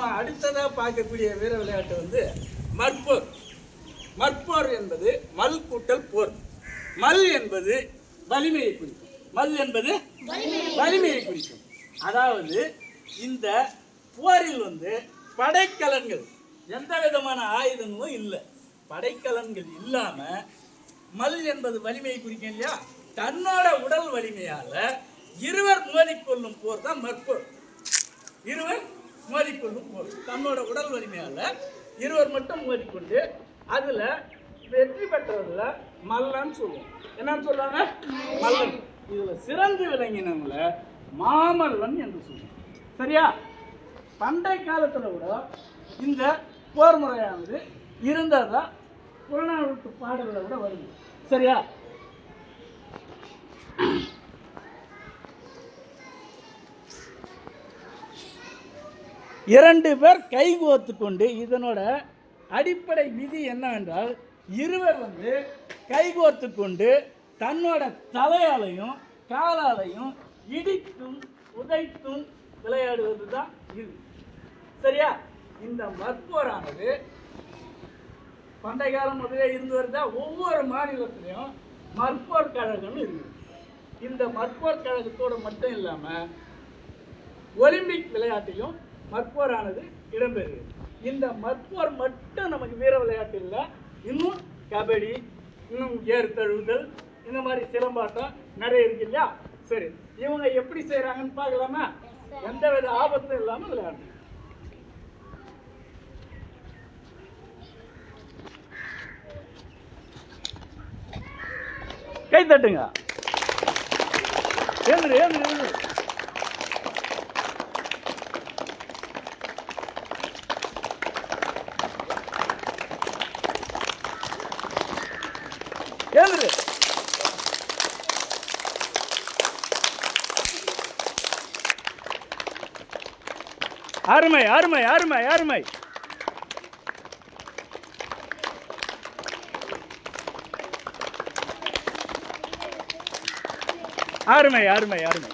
நாம் அடுத்ததாக பார்க்கக்கூடிய வீர விளையாட்டு வந்து மற்போர். மற்போர் என்பது மல் கூட்டல் போர். மல் என்பது வலிமையை குறிக்கும். மல் என்பது வலிமையை குறிக்கும். அதாவது இந்த போரில் வந்து படைக்கலன்கள் எந்த விதமான ஆயுதங்களும் இல்லை. படைக்கலன்கள் இல்லாம மல் என்பது வலிமையை குறிக்கும் இல்லையா? தன்னோட உடல் வலிமையால இருவர் மோதிக்கொள்ளும் போர் தான் மற்போர். இருவர் மோதிக்கொள்ளும் தன்னோட உடல் வலிமையால் இருவர் மட்டும் மோதிக்கொண்டு அதில் வெற்றி பெற்றவர்கள மல்லன்னு சொல்லுவோம். என்னன்னு சொல்கிறாங்க மல்லன். இதில் சிறந்து விளங்கினவங்களை மாமல்லன் என்று சொல்லுவோம். சரியா? பண்டை காலத்தில் கூட இந்த போர் முறையானது இருந்ததா? புறநானூற்று பாடல்களை கூட வருது. சரியா? இரண்டு பேர் கைகோத்து கொண்டு இதனோட அடிப்படை விதி என்னவென்றால் இருவர் வந்து கைகோத்து கொண்டு தன்னோட தலையாலையும் காலாலையும் இடித்தும் உதைத்தும் விளையாடுவது தான் இது. சரியா? இந்த மற்போரானது பண்டைய காலம் முதலே இருந்து வருதா? ஒவ்வொரு மாநிலத்திலையும் மற்போர் கழகம்னு இருக்குது இந்த மற்போர் கழகத்தோடு மட்டும் இல்லாமல் ஒலிம்பிக் விளையாட்டிலும் மற்போரானது இடம்பெறுகிறது. இந்த மற்போர் மட்டும் நமக்கு வீர விளையாட்டு இல்லை. இன்னும் கபடி இன்னும் ஏறு தழுவுதல் இந்த மாதிரி சிலம்பாட்டம் நிறைய இருக்கு இல்லையா? சரி இவங்க எப்படி செய்கிறாங்கன்னு பார்க்கலாமா? எந்த வித ஆபத்தும் இல்லாமல் விளையாடணும். கை தட்டுங்க. ஏந்திரு ஏந்திரு எழுந்துரு. ஏந்திரு அருமை அருமை அருமை அருமை அருமை அருமை அருமை